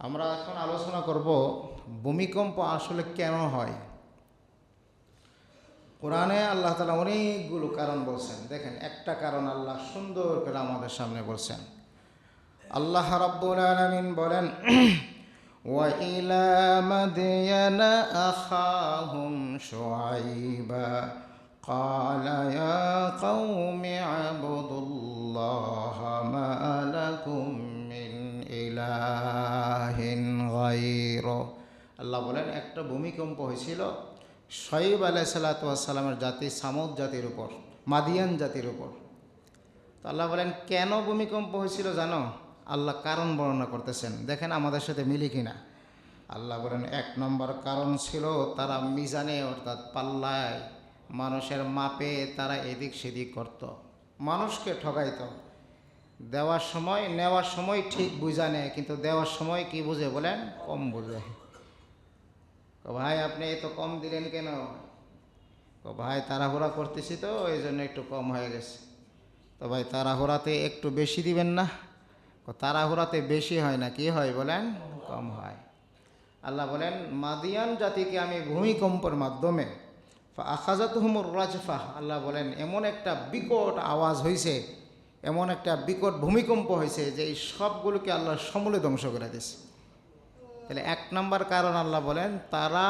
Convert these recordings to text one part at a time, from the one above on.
আমরা এখন আলোচনা করব ভূমিকম্প আসলে কেন হয় কোরআনে আল্লাহ তালা অনেকগুলো কারণ বলছেন দেখেন একটা কারণ আল্লাহ সুন্দর করে আমাদের সামনে বলছেন আল্লাহ রাব্বুল আলামিন বলেন وإلى مدين أخاهم شعيبا قال يا قوم اعبدوا الله ما لكم ইলাহিন গাইর আল্লাহ বলেন, একটা ভূমিকম্প হয়েছিল শহীব আলাই সাল্লাতামের জাতি, সামদ জাতির উপর, মাদিয়ান জাতির উপর। তো আল্লাহ বলেন, কেন ভূমিকম্প হয়েছিল জানো? আল্লাহ কারণ বর্ণনা করতেছেন। দেখেন আমাদের সাথে মিলি কিনা। আল্লাহ বলেন, এক নম্বর কারণ ছিল তারা মিজানে, অর্থাৎ পাল্লায় মানুষের মাপে তারা এদিক সেদিক করত। মানুষকে ঠকাইত। দেওয়ার সময়, নেওয়ার সময় ঠিক বুঝা নেয় কিন্তু দেওয়ার সময় কি বুঝে বলেন? কম বুঝে। ভাই, আপনি এত কম দিলেন কেন? ভাই, তাড়াহুড়া করতেছি তো, এই জন্য একটু কম হয়ে গেছে। তো ভাই, তাড়াহুড়াতে একটু বেশি দিবেন না? তাড়াহুড়াতে বেশি হয় না, কি হয় বলেন? কম হয়। আল্লাহ বলেন, মাদিয়ান জাতিকে আমি ভূমিকম্পর মাধ্যমে আখাজাত হুমুর রাজফা আল্লাহ বলেন, এমন একটা বিকট আওয়াজ হয়েছে এমন একটা বিকট ভূমিকম্প হয়েছে যে এই সবগুলোকে আল্লাহ সমূলে ধ্বংস করে দিয়েছে। তাহলে এক নম্বর কারণ আল্লাহ বলেন, তারা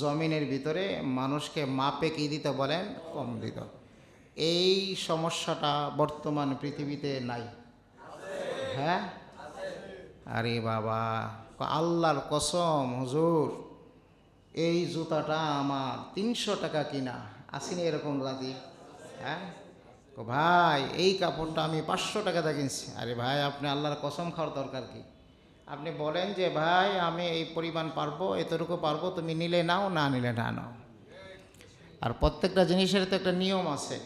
জমিনের ভিতরে মানুষকে মাপে কি দিতে বলেন? কম দিত। এই সমস্যাটা বর্তমান পৃথিবীতে নাই। হ্যাঁ? আরে বাবা, আল্লাহর কসম, হুজুর, এই জুতাটা আমার তিনশো টাকা কিনা। আসিনি এরকম রাতি হ্যাঁ? ভাই, এই কাপড়টা আমি পাঁচশো টাকা টাকাতে কিনছি। আরে ভাই, আপনি আল্লাহর কসম খাওয়ার দরকার কি? আপনি বলেন যে, ভাই, আমি এই পরিমাণ পারব, এতটুকু পারব, তুমি নিলে নাও, না নিলে না নাও। আর প্রত্যেকটা জিনিসের তো একটা নিয়ম আছে।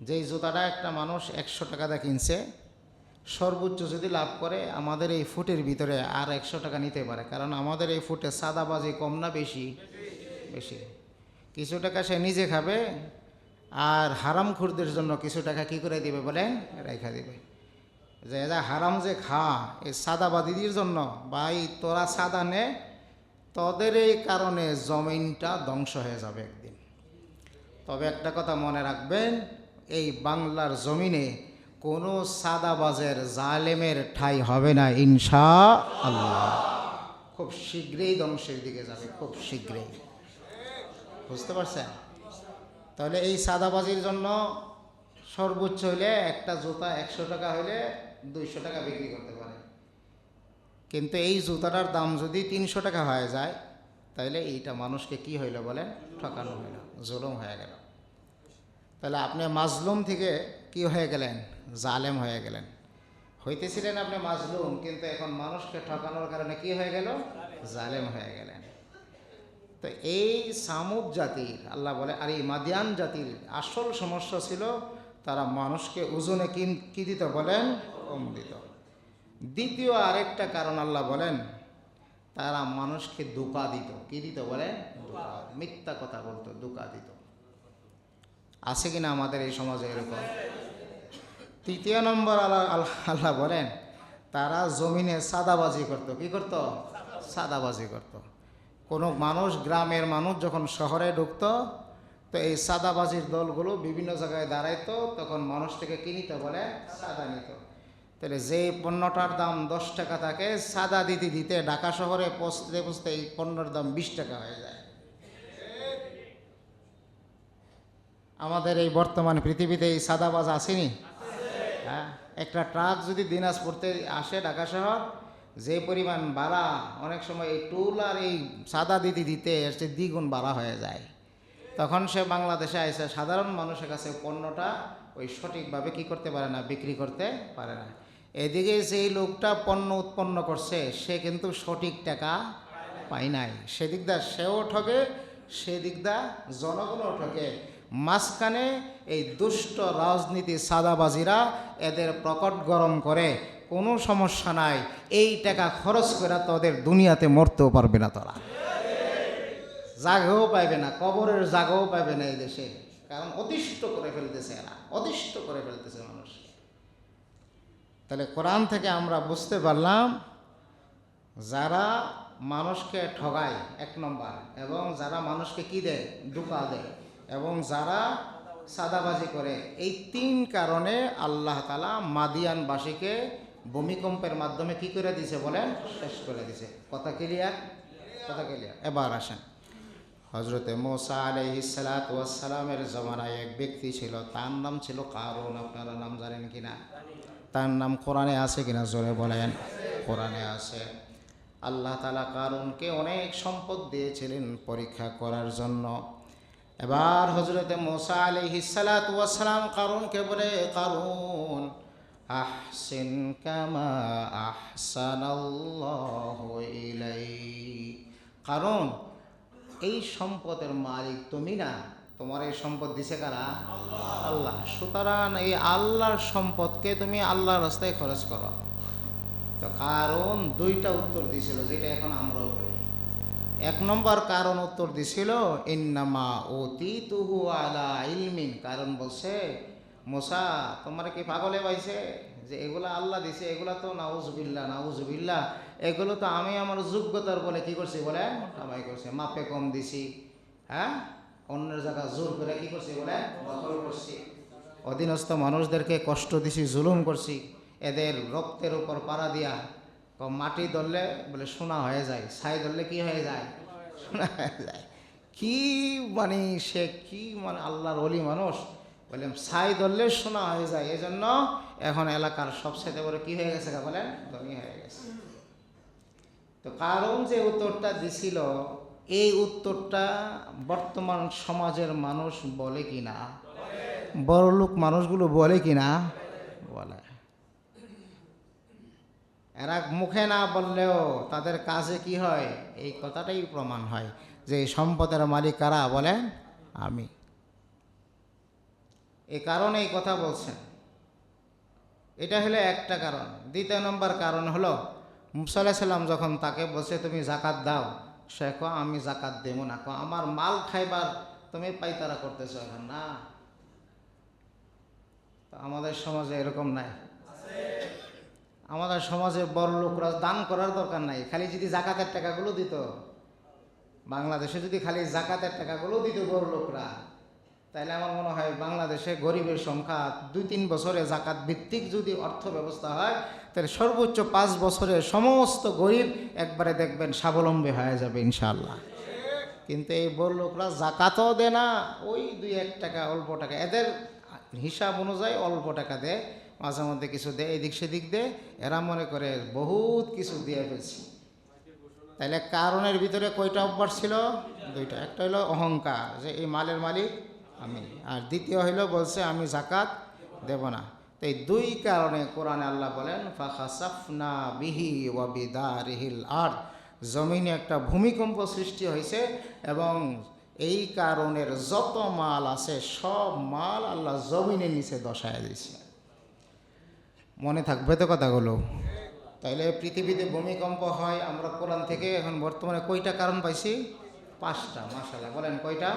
যেই জুতাটা একটা মানুষ একশো টাকা টাকাতে কিনছে, সর্বোচ্চ যদি লাভ করে, আমাদের এই ফুটের ভিতরে আর একশো টাকা নিতে পারে। কারণ আমাদের এই ফুটে সাদাবাজি কম না বেশি? বেশি। কিছু টাকা সে নিজে খাবে আর হারাম খুরদের জন্য কিছু টাকা কি করে দিবে বলেন? রেখা দিবে। যে এরা হারাম যে খা এই সাদাবাদীদের জন্য। এই তোরা সাদা নে, তোদের এই কারণে জমিনটা ধ্বংস হয়ে যাবে একদিন। তবে একটা কথা মনে রাখবেন, এই বাংলার জমিনে কোনো সাদাবাজের জালেমের ঠাই হবে না ইনশা আল্লাহ খুব শীঘ্রই ধ্বংসের দিকে যাবে, খুব শীঘ্রই। বুঝতে পারছেন? তাহলে এই সাদাবাজির জন্য সর্বোচ্চ হইলে একটা জুতা একশো টাকা হইলে দুইশো টাকা বিক্রি করতে পারে। কিন্তু এই জুতাটার দাম যদি তিনশো টাকা হয়ে যায়, তাহলে এইটা মানুষকে কি হইল বলেন? ঠকানো হইল, জুলুম হয়ে গেল। তাহলে আপনি মাজলুম থেকে কি হয়ে গেলেন? জালেম হয়ে গেলেন। হইতেছিলেন আপনি মাজলুম, কিন্তু এখন মানুষকে ঠকানোর কারণে কি হয়ে গেল? জালেম হয়ে গেলেন। তো এই সামুদ জাতির, আল্লাহ বলে, আর এই মাদিয়ান জাতির আসল সমস্যা ছিল তারা মানুষকে ওজনে কী দিত বলেন? কম দিত। দ্বিতীয় আরেকটা কারণ আল্লাহ বলেন, তারা মানুষকে দুকা দিত। কি দিত দুকা মিথ্যা কথা বলতো দুকা দিত। আছে কিনা আমাদের এই সমাজে এরকম? তৃতীয় নম্বর আল্লাহ আল্লাহ বলেন, তারা জমিনে সাদাবাজি করত। কি করত? সাদাবাজি করত। কোনো মানুষ, গ্রামের মানুষ যখন শহরে ঢুকতো, তো এই সাদাবাজির দলগুলো বিভিন্ন জায়গায় দাঁড়াইতো, তখন মানুষ থেকে কিনিতে বলে? সাদা নিত। তাহলে যে পণ্যটার দাম দশ টাকা থাকে, সাদা দিতে দিতে ঢাকা শহরে পৌঁছতে পৌঁছতে এই পণ্যের দাম বিশ টাকা হয়ে যায়। আমাদের এই বর্তমান পৃথিবীতে এই সাদাবাজ আসেনি? হ্যাঁ একটা ট্রাক যদি দিনাজপুরতে আসে ঢাকা শহর যে পরিমাণ বাড়া অনেক সময় এই টুল আর এই সাদা দিতে দিতে সে দ্বিগুণ বাড়া হয়ে যায়। তখন সে বাংলাদেশে এসে সাধারণ মানুষের কাছে পণ্যটা ওই সঠিকভাবে কি করতে পারে না, বিক্রি করতে পারে না। এদিকে যেই লোকটা পণ্য উৎপন্ন করছে, সে কিন্তু সঠিক টাকা পায় নাই। সেদিকদা সেও ঠকে সেদিকদা জনগণও ঠকে। মাঝখানে এই দুষ্ট রাজনীতি সাদাবাজিরা এদের প্রকট গরম করে কোনো সমস্যা নাই। এই টাকা খরচ করে তোদের দুনিয়াতে মরতেও পারবে না তোরা। জাগাও পাইবে না, কবরের জাগাও পাইবে না এই দেশে। কারণ অতিষ্ঠ করে ফেলতেছে এরা, অতিষ্ঠ করে ফেলতেছে মানুষ। তাহলে কোরআন থেকে আমরা বুঝতে পারলাম, যারা মানুষকে ঠগায়, এক নম্বর, এবং যারা মানুষকে কি দেয়? ডুকা দেয়। এবং যারা সাদাবাজি করে, এই তিন কারণে আল্লাহ তালা মাদিয়ানবাসীকে ভূমিকম্পের মাধ্যমে কি করে দিছে বলেন? শেষ করে দিছে। কথা ক্লিয়ার কথা ক্লিয়ার এবার আসেন। হজরতে মোসা আলহিসালামের জমানায় এক ব্যক্তি ছিল। তার নাম ছিল কারণ আপনারা নাম জানেন কিনা? তার নাম কোরআনে আছে কিনা? জোরে বলেন। কোরআনে আছে। আল্লাহ তালা কারণকে অনেক সম্পদ দিয়েছিলেন পরীক্ষা করার জন্য। এবার হজরতে মোসা আলহিসালাম কারণকে বলে কারণ আহসিন কামা আহসানাল্লাহু ইলাইক কারণ এই সম্পদের মালিক তুমি না। তোমার এই সম্পদ দিছে কারা? আল্লাহ। সুতরাং এই আল্লাহর সম্পদকে তুমি আল্লাহর রাস্তায় খরচ করো। তো কারণ দুইটা উত্তর দিছিল যেটা এখন আমরাও করি এক নম্বর কারণ উত্তর দিছিল ইন্নামা অতি তুহু আলা ইলমিন। কারণ বলছে মোসা, তোমার কি পাগলে পাইছে? যে এগুলা আল্লাহ দিছে, এগুলা তো নাউজবিল্লা নাউজবিল্লা এগুলো তো আমি আমার যোগ্যতার বলে কি করছি বলে? কামাই করছি, মাপে কম দিছি। হ্যাঁ? অন্যের জায়গা জোর করে কি করছি বলে? দখল করছি। অধীনস্থ মানুষদেরকে কষ্ট দিছি, জুলুম করছি। এদের রক্তের উপর পাড়া দিয়া মাটি ধরলে বলে সোনা হয়ে যায়, ছাই ধরলে কি হয়ে যায়? সোনা হয়ে যায়। কি মানে সে, কি মানে আল্লাহর অলি মানুষ? বলে সাই ধরলে সোনা হয়ে যায়। এই জন্য এখন এলাকার সবচেয়ে বড় কি হয়ে গেছে বলেন? ধনী হয়ে গেছে। তো কারণ যে উত্তরটা দিছিল, এই উত্তরটা বর্তমান সমাজের মানুষ বলে কি না বড়লোক মানুষগুলো বলে কি না বলে। এরা মুখে না বললেও তাদের কাজে কি হয়? এই কথাটাই প্রমাণ হয় যে সম্পদের মালিক কারা বলেন? আমি। এই কারণে এই কথা বলছেন। এটা হলো একটা কারণ। দ্বিতীয় নম্বর কারণ হলো মুসাল্লাহ সাল্লাম যখন তাকে বলছে, তুমি জাকাত দাও। সে কো আমি জাকাত দেব না। কো আমার মাল খাইবার তুমি পাইতারা করতেছো এখন না? আমাদের সমাজে এরকম নাই। আমাদের সমাজে বড় লোকরা দান করার দরকার নাই। খালি যদি জাকাতের টাকাগুলো দিত। বাংলাদেশে যদি খালি জাকাতের টাকাগুলো দিত বড় লোকরা তাহলে আমার মনে হয় বাংলাদেশে গরিবের সংখ্যা দুই তিন বছরে জাকাত ভিত্তিক যদি অর্থ ব্যবস্থা হয় তাহলে সর্বোচ্চ পাঁচ বছরে সমস্ত গরিব একবারে দেখবেন স্বাবলম্বী হয়ে যাবে ইনশাল্লাহ কিন্তু এই বড় লোকরা জাকাতও দেয় না, ওই দুই এক টাকা, অল্প টাকা। এদের হিসাব অনুযায়ী অল্প টাকা দেয়, মাঝে মধ্যে কিছু দেয়, এদিক সেদিক দেয়। এরা মনে করে বহুত কিছু দিয়ে ফেলছি। তাহলে কারণের ভিতরে কয়টা অভ্যাস ছিল? দুইটা। একটা হলো অহংকার, যে এই মালের মালিক আমি। আর দ্বিতীয় হইল বলছে, আমি জাকাত দেব না। তো এই দুই কারণে কোরআনে আল্লাহ বলেন, ফাখাসাফনা বিহি ওয়াবিদা রিহিল আর জমিনে একটা ভূমিকম্প সৃষ্টি হয়েছে এবং এই কারণের যত মাল আছে, সব মাল আল্লাহ জমিনের নিচে দশায় দিয়েছে। মনে থাকবে তো কথাগুলো? তাইলে পৃথিবীতে ভূমিকম্প হয়, আমরা কোরআন থেকে এখন বর্তমানে কয়টা কারণ পাইছি? পাঁচটা মাসাল্লাহ বলেন কয়টা?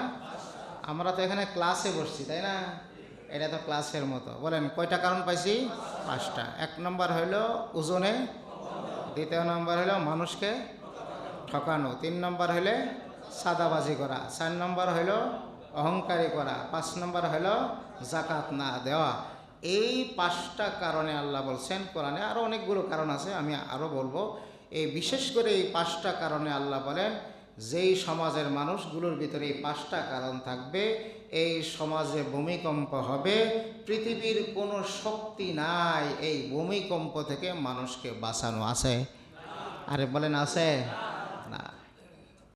আমরা তো এখানে ক্লাসে বসছি, তাই না? এটা তো ক্লাসের মতো। বলেন, কয়টা কারণ পাইছি? পাঁচটা। এক নম্বর হইল ওজনে, দ্বিতীয় নম্বর হইল মানুষকে ঠকানো, তিন নম্বর হইলে সাদাবাজি করা, চার নম্বর হইল অহংকারী করা, পাঁচ নম্বর হইল জাকাত না দেওয়া। এই পাঁচটা কারণে আল্লাহ বলছেন কোরআনে আরও অনেকগুলো কারণ আছে, আমি আরও বলব। এই বিশেষ করে এই পাঁচটা কারণে আল্লাহ বলেন যেই সমাজের মানুষগুলোর ভিতরে এই পাঁচটা কারণ থাকবে, এই সমাজে ভূমিকম্প হবে, পৃথিবীর কোনো শক্তি নাই, এই ভূমিকম্প থেকে মানুষকে বাঁচানো আছে। আরে বলেন আছে?